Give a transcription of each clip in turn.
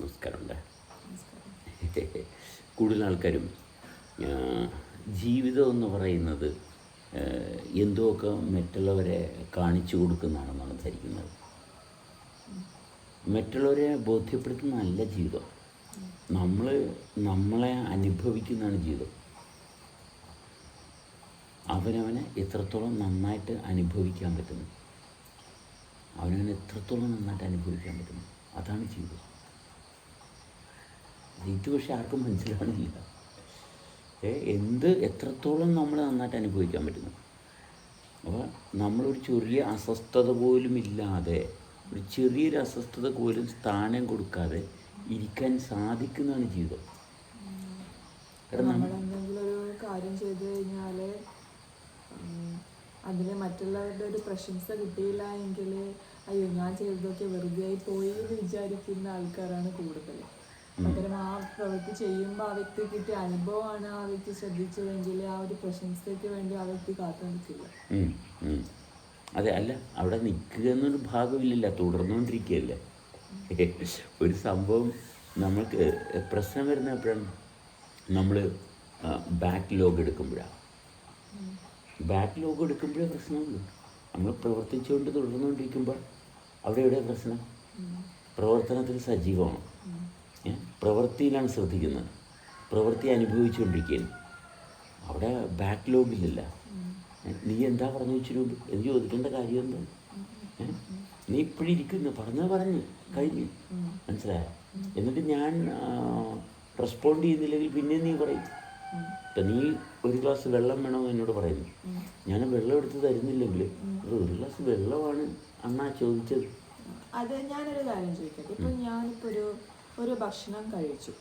നമസ്കാരമുണ്ട്. കൂടുതൽ ആൾക്കാരും ജീവിതം എന്ന് പറയുന്നത് ആ, എന്തോ ഒക്കെ മറ്റുള്ളവരെ കാണിച്ചു കൊടുക്കുന്നതാണെന്നാണ് ധരിക്കുന്നത്. മറ്റുള്ളവരെ ബോധ്യപ്പെടുത്തുന്നതല്ല ജീവിതം. നമ്മൾ നമ്മളെ അനുഭവിക്കുന്നതാണ് ജീവിതം. അവനവനെ എത്രത്തോളം നന്നായിട്ട് അനുഭവിക്കാൻ പറ്റുന്നു. അവനവനെ എത്രത്തോളം നന്നായിട്ട് അനുഭവിക്കാൻ പറ്റുന്നു. അതാണ് ജീവിതം. ഇത് പക്ഷെ ആർക്കും മനസ്സിലാവുന്നില്ല. എന്ത് എത്രത്തോളം നമ്മൾ നന്നായിട്ട് അനുഭവിക്കാൻ പറ്റുന്നു. അപ്പോൾ നമ്മളൊരു ചെറിയ അസ്വസ്ഥത പോലും ഇല്ലാതെ ഒരു ചെറിയൊരു അസ്വസ്ഥത പോലും സ്ഥാനം കൊടുക്കാതെ ഇരിക്കാൻ സാധിക്കുന്നതാണ് ജീവിതം. നമ്മൾ എന്തെങ്കിലും ഒരു കാര്യം ചെയ്തു കഴിഞ്ഞാൽ അതിന് മറ്റുള്ളവരുടെ ഒരു പ്രശംസ കിട്ടിയില്ല എങ്കിൽ അയ്യോ ഞാൻ ചെയ്തതൊക്കെ വെറുതെ പോയി എന്ന് വിചാരിക്കുന്ന ആൾക്കാരാണ് കൂടുതൽ പകരം ആ പ്രവൃത്തി ചെയ്യുമ്പോൾ ആ വ്യക്തി കിട്ടിയ അനുഭവമാണ് ആ വ്യക്തി ശ്രദ്ധിച്ചതെങ്കിൽ ആ ഒരു പ്രശംസയ്ക്ക് വേണ്ടി ആ വ്യക്തി കാത്തു നിൽക്കില്ല ഉം, ഉം. അതെ അല്ല അവിടെ നിൽക്കുക എന്നൊരു ഭാഗമില്ലല്ല തുടർന്നുകൊണ്ടിരിക്കുകയല്ലേ? ഒരു സംഭവം നമ്മൾക്ക് പ്രശ്നം വരുന്ന എപ്പോഴാണ്? നമ്മൾ ബാക്ക് ലോഗ് എടുക്കുമ്പോഴാണ് ബാക്ക് ലോഗ് എടുക്കുമ്പോഴേ പ്രശ്നമുള്ളൂ. നമ്മൾ പ്രവർത്തിച്ചുകൊണ്ട് തുടർന്നുകൊണ്ടിരിക്കുമ്പോൾ അവിടെ എവിടെ പ്രശ്നം? പ്രവർത്തനത്തിൽ സജീവമാണ്? പ്രവൃത്തിയിലാണ് ശ്രദ്ധിക്കുന്നത്. പ്രവൃത്തി അനുഭവിച്ചുകൊണ്ടിരിക്കുകയാണ്. അവിടെ ബാക്ക് ലോഗിലില്ല നീ എന്താ പറഞ്ഞു വെച്ചിട്ട് എന്ന് ചോദിക്കേണ്ട കാര്യം എന്താ നീ ഇപ്പോഴും ഇരിക്കുന്നു. പറഞ്ഞാൽ പറഞ്ഞു. കഴിഞ്ഞു. മനസ്സിലായോ? എന്നിട്ട് ഞാൻ റെസ്പോണ്ട് ചെയ്യുന്നില്ലെങ്കിൽ പിന്നെ നീ പറയും. ഇപ്പം നീ ഒരു ഗ്ലാസ് വെള്ളം വേണമെന്ന് എന്നോട് പറയുന്നു. ഞാൻ വെള്ളം എടുത്ത് തരുന്നില്ലെങ്കിൽ "ഇത് ഒരു ഗ്ലാസ് വെള്ളമാണ് അന്നാ ചോദിച്ചത്. അത് ഞാനൊരു കാര്യം ചോദിക്കട്ടെ. ഇപ്പൊ ഞാനിപ്പോ ഒരു ഒരു ഭക്ഷണം കഴിച്ചു.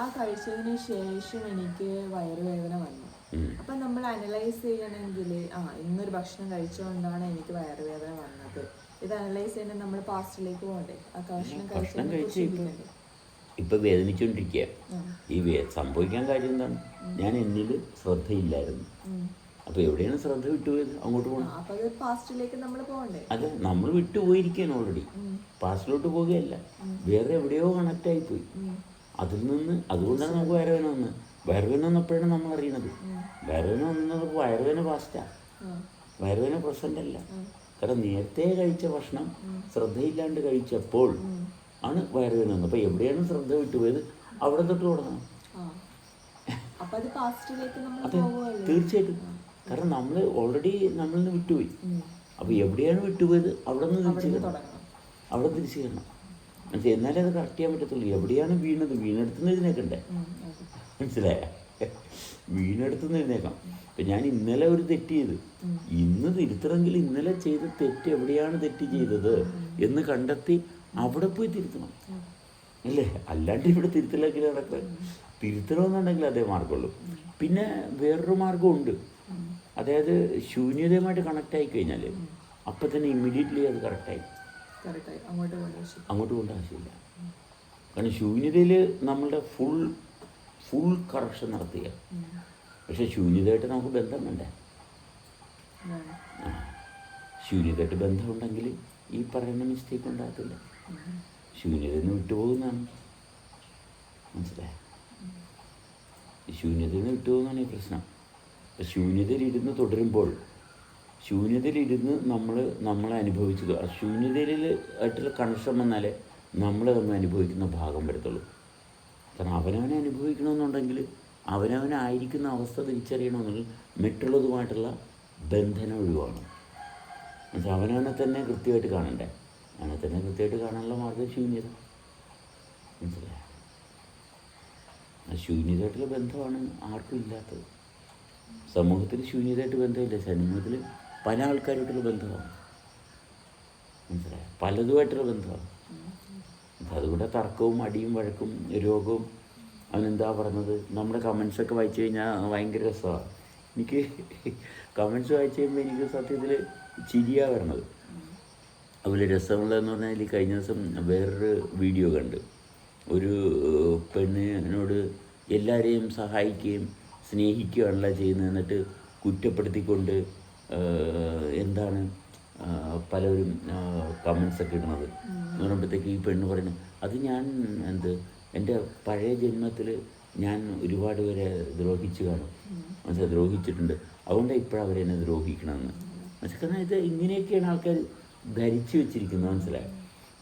ആ കഴിച്ചതിന് ശേഷം എനിക്ക് വയറുവേദന വന്നു. അപ്പൊ നമ്മൾ അനലൈസ് ചെയ്യണമെങ്കിൽ ആ ഇന്നൊരു ഭക്ഷണം കഴിച്ചുകൊണ്ടാണ് എനിക്ക് വയറുവേദന വന്നത്. ഇത് അനലൈസ് ചെയ്യണം നമ്മൾ പാസ്റ്റിലേക്ക് പോകണ്ടേ? ആ ഭക്ഷണം കഴിച്ച് ഇപ്പം വേദനിച്ചുകൊണ്ടിരിക്കുക ഈ സംഭവിക്കാൻ കാര്യം എന്താണ്? ഞാൻ എന്നിൽ ശ്രദ്ധയില്ലായിരുന്നു. അപ്പോൾ എവിടെയാണ് ശ്രദ്ധ വിട്ടുപോയത്? അങ്ങോട്ട് പോകണം അതെ പാസ്റ്റിലേക്ക് നമ്മൾ വിട്ടുപോയിരിക്കുകയാണ് ഓൾറെഡി. പാസ്റ്റിലോട്ട് പോവുകയല്ല. വേറെ എവിടെയോ കണക്റ്റ് ആയിപ്പോയി. അതിൽ നിന്ന് അതുകൊണ്ടാണ് നമുക്ക് വയറുവേന വന്നത് വയറുവേന വന്നപ്പോഴാണ് നമ്മൾ അറിയണത്. വയറുവേന വന്നത് വയറുവേന പാസ്റ്റാ ആ. വയറുവേന പ്രസന്റ് അല്ല. കാരണം നേരത്തെ കഴിച്ച ഭക്ഷണം ശ്രദ്ധയില്ലാണ്ട് കഴിച്ചപ്പോൾ ആണ് വയറുവേന വന്നത്. അപ്പോൾ എവിടെയാണ് ശ്രദ്ധ വിട്ടുപോയത്? അവിടെ തൊട്ട് തുടങ്ങണം. തീർച്ചയായിട്ടും. കാരണം നമ്മൾ ഓൾറെഡി നമ്മളിൽ നിന്ന് വിട്ടുപോയി അപ്പോൾ എവിടെയാണ് വിട്ടുപോയത്? അവിടെ നിന്ന് തിരിച്ചു കയറണം അവിടെ തിരിച്ചു കയറണം മനസ്സിലായി? എന്നാലേ അത് കറക്റ്റ് ചെയ്യാൻ പറ്റത്തുള്ളൂ. എവിടെയാണ് വീണത്? വീണെടുത്തുനിന്ന് എഴുന്നേക്കണ്ടേ. മനസ്സിലായ? വീണെടുത്തുനിന്ന് എഴുന്നേക്കാം. ഇപ്പം ഞാൻ ഇന്നലെ ഒരു തെറ്റ് ചെയ്ത്. ഇന്ന് തിരുത്തണമെങ്കിൽ ഇന്നലെ ചെയ്ത തെറ്റ് എവിടെയാണ് തെറ്റ് ചെയ്തത് എന്ന് കണ്ടെത്തി അവിടെ പോയി തിരുത്തണം. അല്ലേ? അല്ലാണ്ട് ഇവിടെ തിരുത്തലാക്കി നടക്കുക തിരുത്തണമെന്നുണ്ടെങ്കിൽ അതേ മാർഗമുള്ളൂ. പിന്നെ വേറൊരു മാർഗമുണ്ട്. അതായത് ശൂന്യതയുമായിട്ട് കണക്റ്റ് ആയി കഴിഞ്ഞാൽ അപ്പം തന്നെ ഇമ്മീഡിയറ്റ്ലി അത് കറക്റ്റായി അങ്ങോട്ട് പോകേണ്ട ആവശ്യമില്ല. കാരണം ശൂന്യതയിൽ നമ്മളുടെ ഫുൾ ഫുൾ കറക്ഷൻ നടത്തുക പക്ഷെ ശൂന്യതയായിട്ട് നമുക്ക് ബന്ധം വേണ്ടേ? ശൂന്യതയായിട്ട് ബന്ധമുണ്ടെങ്കിൽ ഈ പറയുന്ന മിസ്റ്റേക്ക് ഉണ്ടാകത്തില്ല. ശൂന്യത നിന്ന് വിട്ടുപോകുന്നതാണ്. മനസ്സിലായ? ശൂന്യത ശൂന്യതയിൽ നിന്ന് വിട്ടുപോകുന്നതാണ് ഈ പ്രശ്നം. ശൂന്യതയിലിരുന്ന് തുടരുമ്പോൾ ശൂന്യതയിലിരുന്ന് നമ്മൾ നമ്മളെ അനുഭവിച്ചത് ആ ശൂന്യതയിൽ ആയിട്ടുള്ള കണക്ഷൻ വന്നാലേ നമ്മൾ നമ്മൾ അനുഭവിക്കുന്ന ഭാഗം വരത്തുള്ളൂ. കാരണം അവനവനെ അനുഭവിക്കണമെന്നുണ്ടെങ്കിൽ അവനവനായിരിക്കുന്ന അവസ്ഥ തിരിച്ചറിയണമെന്നുണ്ടെങ്കിൽ മറ്റുള്ളതുമായിട്ടുള്ള ബന്ധനം ഒഴിവാണ് എന്നുവെച്ചാൽ അവനവനെ തന്നെ കൃത്യമായിട്ട് കാണണ്ടേ? അവനെ തന്നെ കൃത്യമായിട്ട് കാണാനുള്ള മാർഗം ശൂന്യത. മനസ്സിലായോ? ആ ശൂന്യതയായിട്ടുള്ള ബന്ധമാണ് ആർക്കും ഇല്ലാത്തത്. സമൂഹത്തിൽ ശൂന്യതയായിട്ട് ബന്ധമില്ല. സമൂഹത്തിൽ പല ആൾക്കാരുമായിട്ടുള്ള ബന്ധമാണ്. മനസ്സിലായോ? പലതുമായിട്ടുള്ള ബന്ധമാണ്. അപ്പം അതുകൂടെ തർക്കവും അടിയും വഴക്കും രോഗവും അവനെന്താ പറഞ്ഞത്? നമ്മുടെ കമൻസൊക്കെ വായിച്ചു കഴിഞ്ഞാൽ ഭയങ്കര രസമാണ്. എനിക്ക് കമൻസ് വായിച്ചു കഴിയുമ്പോൾ എനിക്ക് സത്യത്തിൽ ചിരിയാ വരണത്. അതുപോലെ രസമുള്ളതെന്ന് പറഞ്ഞാൽ ഈ കഴിഞ്ഞ ദിവസം വേറൊരു വീഡിയോ കണ്ട്. ഒരു പെണ്ണിനോട് എല്ലാവരെയും സഹായിക്കുകയും സ്നേഹിക്കുകയാണല്ലോ ചെയ്യുന്നത് എന്നിട്ട് കുറ്റപ്പെടുത്തിക്കൊണ്ട് എന്താണ് പലവരും പലരും കമൻസ് ഒക്കെ ഇടുന്നത്. എന്ന് പറയുമ്പോഴത്തേക്ക് ഈ പെണ്ണ് പറയുന്നത് അത് ഞാൻ എന്ത് എന്റെ പഴയ ജന്മത്തിൽ ഞാൻ ഒരുപാട് പേരെ ദ്രോഹിച്ചു കാണും. മനസ്സിലായി? ദ്രോഹിച്ചിട്ടുണ്ട്. അതുകൊണ്ടാണ് ഇപ്പോഴും അവരെന്നെ ദ്രോഹിക്കണമെന്ന് മനസ്സിലാക്കുന്ന ഇത് ഇങ്ങനെയൊക്കെയാണ് ആൾക്കാർ ധരിച്ചു വെച്ചിരിക്കുന്നത്. മനസ്സിലായോ?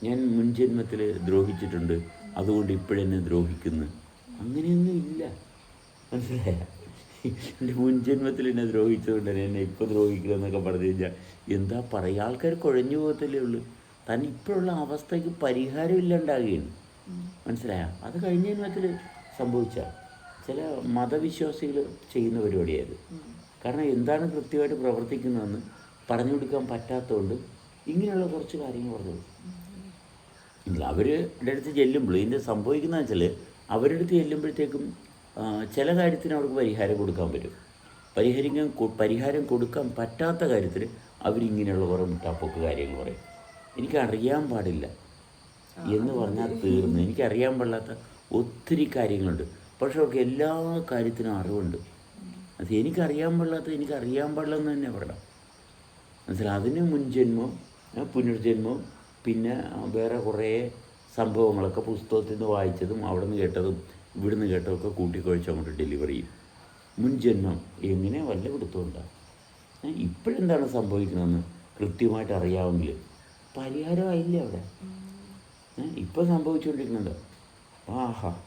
ഞാൻ മുൻ ജന്മത്തിൽ ദ്രോഹിച്ചിട്ടുണ്ട്. അതുകൊണ്ട് ഇപ്പോഴെന്നെ ദ്രോഹിക്കുന്നു. അങ്ങനെയൊന്നും ഇല്ല. മനസ്സിലായ? എന്റെ മുൻ ജന്മത്തിൽ എന്നെ ദ്രോഹിച്ചതുകൊണ്ട് തന്നെ എന്നെ ഇപ്പോൾ ദ്രോഹിക്കുക എന്നൊക്കെ പറഞ്ഞു കഴിഞ്ഞാൽ എന്താ പറയുക ആൾക്കാർ കുഴഞ്ഞു പോകത്തല്ലേ ഉള്ളൂ. താൻ ഇപ്പോഴുള്ള അവസ്ഥയ്ക്ക് പരിഹാരം ഇല്ലാണ്ടാകുകയാണ് മനസ്സിലായ? അത് കഴിഞ്ഞ ജന്മത്തിൽ സംഭവിച്ച. ചില മതവിശ്വാസികൾ ചെയ്യുന്ന പരിപാടിയായത്. കാരണം എന്താണ് കൃത്യമായിട്ട് പ്രവർത്തിക്കുന്നതെന്ന് പറഞ്ഞു കൊടുക്കാൻ പറ്റാത്തതുകൊണ്ട് ഇങ്ങനെയുള്ള കുറച്ച് കാര്യങ്ങൾ പറഞ്ഞു കൊടുക്കും. അവരുടെ അടുത്ത് ചെല്ലുമ്പോൾ ഇതിന്റെ സംഭവിക്കുന്നതെന്ന് വെച്ചാൽ അവരുടെ അടുത്ത് ചെല്ലുമ്പോഴത്തേക്കും ചില കാര്യത്തിന് അവർക്ക് പരിഹാരം കൊടുക്കാൻ പറ്റും. പരിഹരിക്കാൻ പരിഹാരം കൊടുക്കാൻ പറ്റാത്ത കാര്യത്തിൽ അവരിങ്ങനെയുള്ള കുറേ മുട്ടാപ്പൊക്ക് കാര്യങ്ങൾ പറയും. എനിക്കറിയാൻ പാടില്ല. എന്ന് പറഞ്ഞാൽ തീർന്നു. എനിക്കറിയാൻ പാടില്ലാത്ത ഒത്തിരി കാര്യങ്ങളുണ്ട്. പക്ഷെ അവർക്ക് എല്ലാ കാര്യത്തിനും അറിവുണ്ട്. അത് എനിക്കറിയാൻ പാടില്ലാത്ത എനിക്കറിയാൻ പാടില്ലെന്ന് തന്നെ പറയാം മനസ്സിലായി അതിന് മുൻജന്മം പുനർജന്മം പിന്നെ വേറെ കുറേ സംഭവങ്ങളൊക്കെ പുസ്തകത്തിൽ നിന്ന് വായിച്ചതും അവിടെ നിന്ന് കേട്ടതും ഇവിടെ കേട്ടൊക്കെ കൂട്ടിക്കൊഴിച്ച് അങ്ങോട്ട് ഡെലിവറി ചെയ്യും. മുൻജന്മം എങ്ങനെ വല്ല പിടുത്തമുണ്ടാകും ഇപ്പോഴെന്താണ് സംഭവിക്കുന്നതെന്ന് കൃത്യമായിട്ട് അറിയാമെങ്കിൽ പരിഹാരമായില്ല അവിടെ? ഇപ്പം സംഭവിച്ചുകൊണ്ടിരിക്കുന്നുണ്ട് ആഹാ.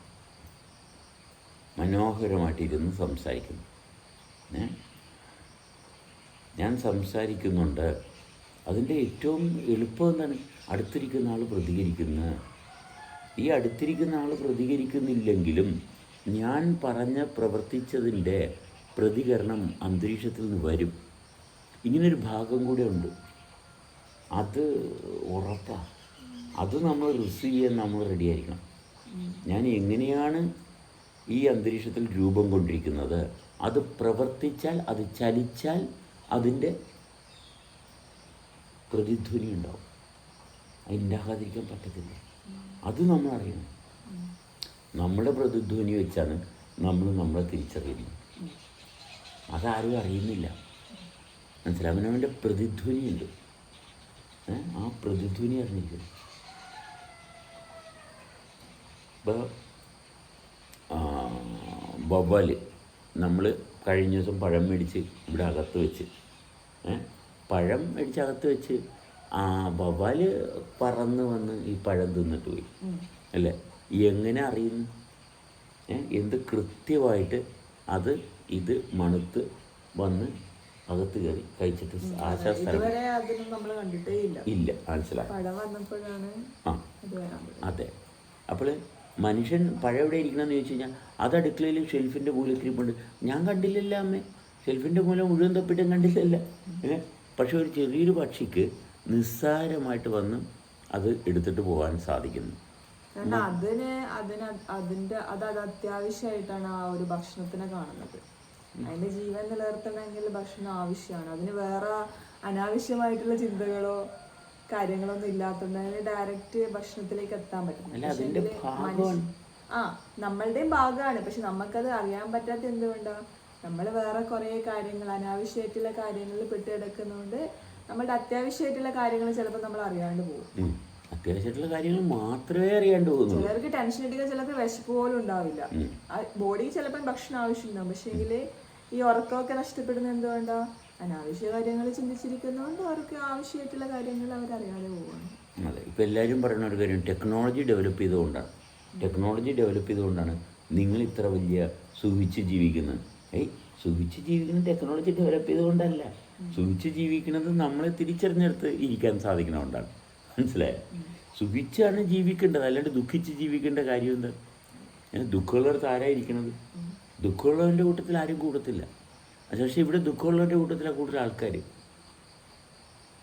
മനോഹരമായിട്ടിരുന്ന് സംസാരിക്കുന്നു. ഞാൻ സംസാരിക്കുന്നുണ്ട്. അതിന്റെ ഏറ്റവും എളുപ്പം എന്താണ്? അടുത്തിരിക്കുന്ന ആൾ പ്രതികരിക്കുന്ന. ഈ അടുത്തിരിക്കുന്ന ആൾ പ്രതികരിക്കുന്നില്ലെങ്കിലും ഞാൻ പറഞ്ഞ പ്രവർത്തിച്ചതിന്റെ പ്രതികരണം അന്തരീക്ഷത്തിൽ നിന്ന് വരും. ഇങ്ങനൊരു ഭാഗം കൂടെ ഉണ്ട്. അത് ഉറപ്പാണ് അത് നമ്മൾ റിസീവ് ചെയ്യാൻ നമ്മൾ റെഡിയായിരിക്കണം ഞാൻ എങ്ങനെയാണ് ഈ അന്തരീക്ഷത്തിൽ രൂപം കൊണ്ടിരിക്കുന്നത്? അത് പ്രവർത്തിച്ചാൽ അത് ചലിച്ചാൽ അതിന്റെ പ്രതിധ്വനി ഉണ്ടാവും. അതിണ്ടാകാതിരിക്കാൻ പറ്റത്തില്ല. അത് നമ്മൾ നമ്മുടെ പ്രതിധ്വനി വെച്ചാണ് നമ്മൾ നമ്മളെ തിരിച്ചറിയുന്നത്. അതാരും അറിയുന്നില്ല. മനസ്സിലായി? അവനവന്റെ പ്രതിധ്വനിയുണ്ട്? ആ പ്രതിധ്വനി അറിഞ്ഞിരിക്കുന്നു ഇപ്പോൾ ബൊബാൽ നമ്മൾ കഴിഞ്ഞ ദിവസം പഴം മേടിച്ച് ഇവിടെ അകത്ത് വെച്ച്? പഴം മേടിച്ച് അകത്ത് വെച്ച് ആ വവ്വാൽ പറന്ന് വന്ന് ഈ പഴം തിന്നിട്ട് പോയി. അല്ലേ? എങ്ങനെ അറിയുന്നു? എന്ത് കൃത്യമായിട്ട് അത് ഇത് മണുത്ത് വന്ന് അകത്ത് കയറി കഴിച്ചിട്ട് ആശാസ്ഥലം ഇല്ല. മനസ്സിലായി. ആ. അത്. അപ്പോൾ മനുഷ്യൻ പഴം എവിടെ ഇരിക്കണമെന്ന് ചോദിച്ചു കഴിഞ്ഞാൽ അത് അടുക്കളയിൽ ഷെൽഫിന്റെ മൂലക്കിരിപ്പുണ്ട് ഞാൻ കണ്ടില്ലല്ലോ അമ്മേ. ഷെൽഫിന്റെ മൂലം മുഴുവൻ തപ്പിട്ടും കണ്ടില്ലല്ലേ. പക്ഷെ ഒരു ചെറിയൊരു പക്ഷിക്ക് നിസ്സാരമായിട്ട് വന്ന് അത് എടുത്തിട്ട് പോകാൻ സാധിക്കുന്നു. അതിന് അതിന് അതിന്റെ അത് അത് അത്യാവശ്യമായിട്ടാണ് ആ ഒരു ഭക്ഷണത്തിനെ കാണുന്നത്. അതിന്റെ ജീവൻ നിലനിർത്തണമെങ്കിൽ ഭക്ഷണം ആവശ്യമാണ്. അതിന് വേറെ അനാവശ്യമായിട്ടുള്ള ചിന്തകളോ കാര്യങ്ങളൊന്നും ഇല്ലാത്തതുകൊണ്ട് അതിന് ഡയറക്റ്റ് ഭക്ഷണത്തിലേക്ക് എത്താൻ പറ്റും ആ നമ്മളുടെയും ഭാഗമാണ്. പക്ഷെ നമുക്കത് അറിയാൻ പറ്റാത്ത എന്തുകൊണ്ടാണ് നമ്മൾ വേറെ കുറേ കാര്യങ്ങൾ അനാവശ്യമായിട്ടുള്ള കാര്യങ്ങളിൽ പെട്ട് കിടക്കുന്നതുകൊണ്ട് നമ്മളുടെ അത്യാവശ്യമായിട്ടുള്ള കാര്യങ്ങൾ ചിലപ്പോൾ നമ്മൾ അറിയാണ്ട് പോകും. അത്യാവശ്യമായിട്ടുള്ള കാര്യങ്ങൾ മാത്രമേ അറിയാണ്ട് പോകുന്നു ചിലർക്ക് ടെൻഷൻ അടിക്കാൻ ചിലപ്പോൾ വിശപ്പ് പോലും ഉണ്ടാവില്ല. ബോഡി ചിലപ്പോൾ ഭക്ഷണം ആവശ്യമുണ്ടാവും. പക്ഷേ എങ്കിൽ ഈ ഉറക്കമൊക്കെ നഷ്ടപ്പെടുന്ന എന്തുകൊണ്ടാ? അനാവശ്യ കാര്യങ്ങൾ ചിന്തിച്ചിരിക്കുന്നതുകൊണ്ട് അവർക്ക് ആവശ്യമായിട്ടുള്ള കാര്യങ്ങൾ അവരറിയാതെ പോവാണ് അതെ. ഇപ്പോൾ എല്ലാവരും പറയുന്ന ഒരു കാര്യം ടെക്നോളജി ഡെവലപ്പ് ചെയ്തുകൊണ്ടാണ്. ടെക്നോളജി ഡെവലപ്പ് ചെയ്തുകൊണ്ടാണ് നിങ്ങൾ ഇത്ര വലിയ സുഖിച്ച് ജീവിക്കുന്നത്. ഏയ് സുഖിച്ച് ജീവിക്കുന്നത് ടെക്നോളജി ഡെവലപ്പ് ചെയ്തുകൊണ്ടല്ല. സുഖിച്ച് ജീവിക്കുന്നത് നമ്മളെ തിരിച്ചറിഞ്ഞെടുത്ത് ഇരിക്കാൻ സാധിക്കണതുകൊണ്ടാണ് മനസ്സിലായോ? സുഖിച്ചാണ് ജീവിക്കേണ്ടത്. അല്ലാണ്ട് ദുഃഖിച്ച് ജീവിക്കേണ്ട കാര്യം എന്താ ദുഃഖമുള്ളവർക്ക് ആരാ ഇരിക്കണത്? ദുഃഖമുള്ളവന്റെ കൂട്ടത്തിൽ ആരും കൂടത്തില്ല. പക്ഷേ ഇവിടെ ദുഃഖമുള്ളവന്റെ കൂട്ടത്തിലാണ് കൂടുതൽ ആൾക്കാർ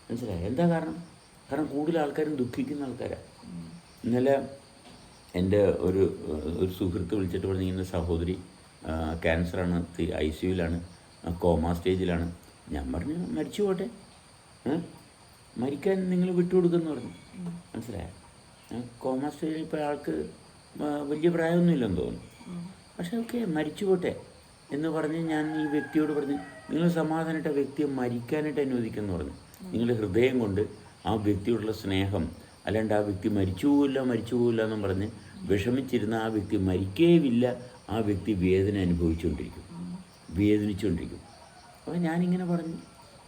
മനസ്സിലായി? എന്താ കാരണം? കാരണം കൂടുതൽ ആൾക്കാരും ദുഃഖിക്കുന്ന ആൾക്കാരാണ് ഇന്നലെ എന്റെ ഒരു ഒരു സുഹൃത്ത് വിളിച്ചിട്ട് പറഞ്ഞിങ്ങനെ സഹോദരി ക്യാൻസറാണ് ഐ സിയുലാണ് കോമ സ്റ്റേജിലാണ് ഞാൻ പറഞ്ഞു മരിച്ചു പോട്ടെ. മരിക്കാൻ നിങ്ങൾ വിട്ടുകൊടുക്കുന്നു പറഞ്ഞു. മനസ്സിലായോ? കോമ സ്റ്റേജിൽ ഇപ്പോൾ ആൾക്ക് വലിയ പ്രായമൊന്നുമില്ലെന്ന് തോന്നുന്നു. പക്ഷെ ഓക്കെ മരിച്ചു പോട്ടെ എന്ന് പറഞ്ഞ് ഞാൻ ഈ വ്യക്തിയോട് പറഞ്ഞു നിങ്ങൾ സമാധാനമായിട്ട് ആ വ്യക്തിയെ മരിക്കാനായിട്ട് അനുവദിക്കുമെന്ന് പറഞ്ഞു. നിങ്ങളുടെ ഹൃദയം കൊണ്ട് ആ വ്യക്തിയോടുള്ള സ്നേഹം അല്ലാണ്ട് ആ വ്യക്തി മരിച്ചു പോകില്ല മരിച്ചു പോകില്ല എന്നും പറഞ്ഞ് വിഷമിച്ചിരുന്ന ആ വ്യക്തി മരിക്കേവില്ല ആ വ്യക്തി വേദന അനുഭവിച്ചുകൊണ്ടിരിക്കും. വേദനിച്ചുകൊണ്ടിരിക്കും. അപ്പോൾ ഞാനിങ്ങനെ പറഞ്ഞു.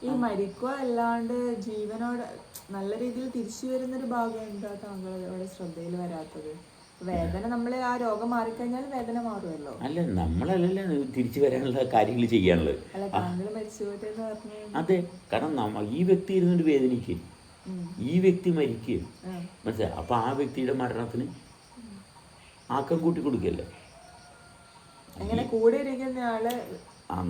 ഈ മരിക്കുക അല്ലാണ്ട് ജീവനോട് നല്ല രീതിയിൽ തിരിച്ചു വരുന്നൊരു ഭാഗം എന്താ അവിടെ ശ്രദ്ധയിൽ വരാത്തത്? വേദന നമ്മൾ ആ രോഗം മാറിക്കഴിഞ്ഞാൽ വേദന മാറുമല്ലോ. അല്ല നമ്മളല്ലല്ലോ തിരിച്ചു വരാനുള്ള കാര്യങ്ങൾ ചെയ്യാനുള്ളത്. താങ്കൾ അതെ കാരണം നമ്മ ഈ വ്യക്തി ഇരുന്നിട്ട് വേദനിക്കും. ഈ വ്യക്തി മരിക്കുകയും. മനസ്സിലായി? അപ്പൊ ആ വ്യക്തിയുടെ മരണത്തിന് ആക്കം കൂട്ടി കൊടുക്കല്ലേ അങ്ങനെ കൂടെ ഇരിക്കുന്ന ആൾ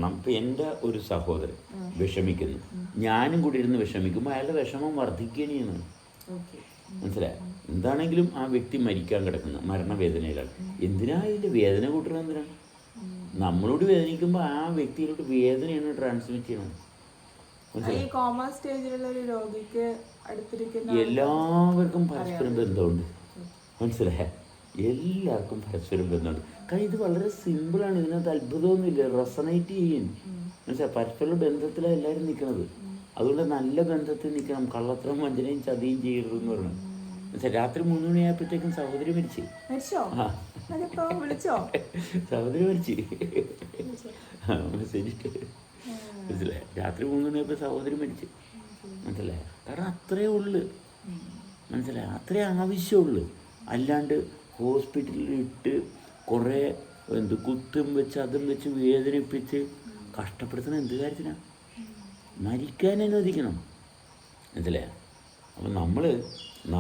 നമുക്ക് എന്റെ ഒരു സഹോദരൻ വിഷമിക്കുന്നു. ഞാനും കൂടി ഇരുന്ന് വിഷമിക്കുമ്പോൾ അയാളുടെ വിഷമം വർദ്ധിക്കുകയാണ് മനസ്സിലായ? എന്താണെങ്കിലും ആ വ്യക്തി മരിക്കാൻ കിടക്കുന്ന മരണവേദനയിലാണ്. എന്തിനാ ഇതിന്റെ വേദന കൂട്ടണം എന്തിനാണ് നമ്മളോട് വേദനിക്കുമ്പോൾ ആ വ്യക്തിയിലോട്ട് വേദനയാണ് ട്രാൻസ്മിറ്റ് ചെയ്യണം എല്ലാവർക്കും പരസ്പരം ബന്ധമുണ്ട്. മനസ്സിലായ? എല്ലാവർക്കും പരസ്പരം ബന്ധമുണ്ട്. കാരണം ഇത് വളരെ സിമ്പിളാണ് ഇതിനകത്ത് അത്ഭുതമൊന്നുമില്ല. റെസനേറ്റ് ചെയ്യും. മനസ്സിലായി? പരസ്പര ബന്ധത്തിലാണ് എല്ലാവരും നിൽക്കുന്നത്. അതുകൊണ്ട് നല്ല ബന്ധത്തിൽ നിൽക്കണം. കള്ളത്തരം വഞ്ചനയും ചതിയും ചെയ്യരുത് എന്ന് പറഞ്ഞു രാത്രി മൂന്ന് മണിയായപ്പോഴത്തേക്കും സഹോദരി മരിച്ചു. സഹോദരി മരിച്ചു. മനസ്സിലെ മനസ്സിലായി? രാത്രി മൂന്ന് മണിയായപ്പോൾ സഹോദരി മരിച്ചു. മനസ്സിലായി? കാരണം അത്രേ ഉള്ളു. മനസ്സിലായി? അത്രേ ആവശ്യമുള്ളു. അല്ലാണ്ട് ഹോസ്പിറ്റലിൽ ഇട്ട് കുറേ എന്ത് കുത്തും വെച്ച് അതും വെച്ച് വേദനിപ്പിച്ച് കഷ്ടപ്പെടുത്തുന്ന എന്ത് കാര്യത്തിനാണ് മരിക്കാൻ അനുവദിക്കണം. മനസ്സിലേ അപ്പം നമ്മൾ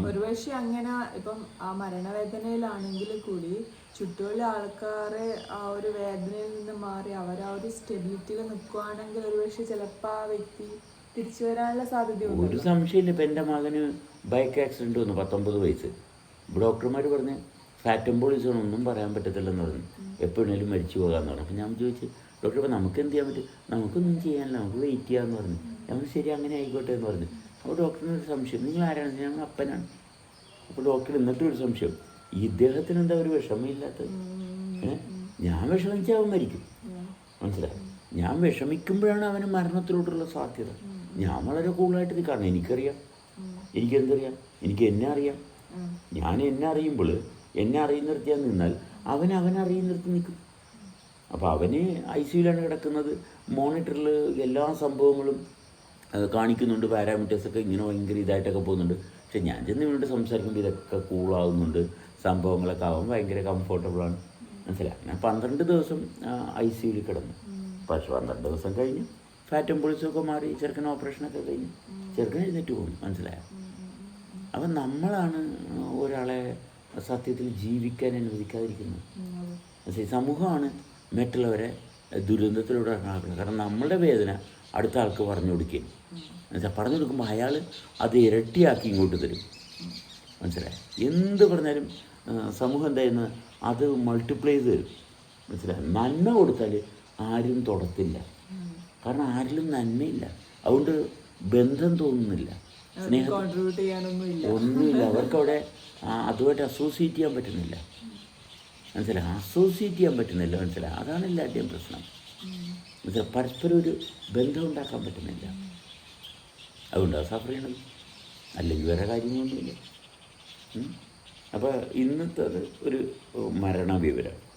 ഒരുപക്ഷെ അങ്ങനെ ഇപ്പം ആ മരണവേദനയിലാണെങ്കിൽ കൂടി ചുറ്റുമുള്ള ആൾക്കാരെ ആ ഒരു വേദനയിൽ നിന്ന് മാറി അവർ ആ ഒരു സ്റ്റെബിലിറ്റിയിൽ നിൽക്കുവാണെങ്കിൽ ഒരുപക്ഷെ ചിലപ്പോൾ ആ വ്യക്തി തിരിച്ചു വരാനുള്ള സാധ്യത ഒരു സംശയമില്ല. ഇപ്പം എന്റെ മകന് ബൈക്ക് ആക്സിഡന്റ് വന്നു പത്തൊമ്പത് വയസ്സ്. ഡോക്ടർമാർ പറഞ്ഞ് ഫാറ്റ് പോളിസോൺ ഒന്നും പറയാൻ പറ്റത്തില്ലെന്ന് പറഞ്ഞു. എപ്പോഴേലും മരിച്ചു പോകാമെന്ന് പറഞ്ഞു. അപ്പം ഞാൻ ചോദിച്ചു ഡോക്ടർ അപ്പോൾ നമുക്ക് എന്ത് ചെയ്യാൻ പറ്റും? നമുക്കൊന്നും ചെയ്യാനില്ല നമുക്ക് വെയിറ്റ് ചെയ്യാമെന്ന് പറഞ്ഞു. ഞാൻ ശരി അങ്ങനെ ആയിക്കോട്ടെ എന്ന് പറഞ്ഞു. അപ്പോൾ ഡോക്ടറിന് ഒരു സംശയം. നിങ്ങൾ ആരാണ്? ഞങ്ങൾ അപ്പനാണ്. അപ്പോൾ ഡോക്ടർ എന്നിട്ട് ഒരു സംശയം. ഇദ്ദേഹത്തിന് എന്താ ഒരു വിഷമമില്ലാത്തത്? ഞാൻ വിഷമിച്ചാൽ അവൻ മരിക്കും. മനസ്സിലായി? ഞാൻ വിഷമിക്കുമ്പോഴാണ് അവന് മരണത്തിലോട്ടുള്ള സാധ്യത. ഞാൻ വളരെ കൂളായിട്ട് നിൽക്കുകയാണ് എനിക്കറിയാം. എനിക്കെന്തറിയാം? എനിക്ക് എന്നെ അറിയാം. ഞാൻ എന്നെ അറിയുമ്പോൾ എന്നെ അറിയുന്ന ഞാൻ നിന്നാൽ അവൻ അറിയുന്ന അറിയുന്നിടത്ത് നിൽക്കും. അപ്പോൾ അവന് ഐ സിയിലാണ് കിടക്കുന്നത്. മോണിറ്ററിൽ എല്ലാ സംഭവങ്ങളും കാണിക്കുന്നുണ്ട്. പാരാമീറ്റേഴ്സൊക്കെ ഇങ്ങനെ ഭയങ്കര ഇതായിട്ടൊക്കെ പോകുന്നുണ്ട്. പക്ഷെ ഞാൻ ചെന്ന് ഇവനോട് സംസാരിക്കുമ്പോൾ ഇതൊക്കെ കൂളാകുന്നുണ്ട്. സംഭവങ്ങളൊക്കെ ആവാൻ ഭയങ്കര കംഫർട്ടബിളാണ് മനസ്സിലായി? ഞാൻ പന്ത്രണ്ട് ദിവസം ഐ സിയിൽ കിടന്നു. പക്ഷെ പന്ത്രണ്ട് ദിവസം കഴിഞ്ഞ്. ഫാറ്റും പൊളിച്ചൊക്കെ മാറി ചെറുക്കൻ ഓപ്പറേഷനൊക്കെ കഴിഞ്ഞ്. ചെറുക്കൻ എഴുന്നേറ്റ് പോകും മനസ്സിലായോ? അപ്പം നമ്മളാണ് ഒരാളെ സത്യത്തിൽ ജീവിക്കാൻ അനുവദിക്കാതിരിക്കുന്നത് സമൂഹമാണ് മറ്റുള്ളവരെ ദുരന്തത്തിലൂടെ ആക്കുന്നത് കാരണം നമ്മളുടെ വേദന അടുത്ത ആൾക്ക് പറഞ്ഞു കൊടുക്കുകയും. എന്നുവെച്ചാൽ പറഞ്ഞു കൊടുക്കുമ്പോൾ അയാൾ അത് ഇരട്ടിയാക്കി ഇങ്ങോട്ട് തരും. മനസ്സിലായി? എന്ത് പറഞ്ഞാലും സമൂഹം എന്താ ചെയ്യുന്നത്? അത് മൾട്ടിപ്ലൈ ചെയ്ത് തരും. മനസ്സിലായി? നന്മ കൊടുത്താൽ ആരും തുടത്തില്ല. കാരണം ആരിലും നന്മയില്ല. അതുകൊണ്ട് ബന്ധം തോന്നുന്നില്ല. സ്നേഹം. ഒന്നുമില്ല. അവർക്കവിടെ അവിടെ അതുമായിട്ട് അസോസിയേറ്റ് ചെയ്യാൻ പറ്റുന്നില്ല. മനസ്സിലായി അസോസിയേറ്റ് ചെയ്യാൻ പറ്റുന്നില്ല. മനസ്സിലായി അതാണ് എല്ലാവരുടെയും പ്രശ്നം. മനസ്സിലായി പരസ്പരം ഒരു ബന്ധം ഉണ്ടാക്കാൻ പറ്റുന്നില്ല. അതുകൊണ്ടാണ് സഫർ ചെയ്യണത് അല്ലെങ്കിൽ വേറെ കാര്യങ്ങളൊന്നുമില്ല. അപ്പോൾ ഇന്നത്തെ ഒരു മരണവിവരം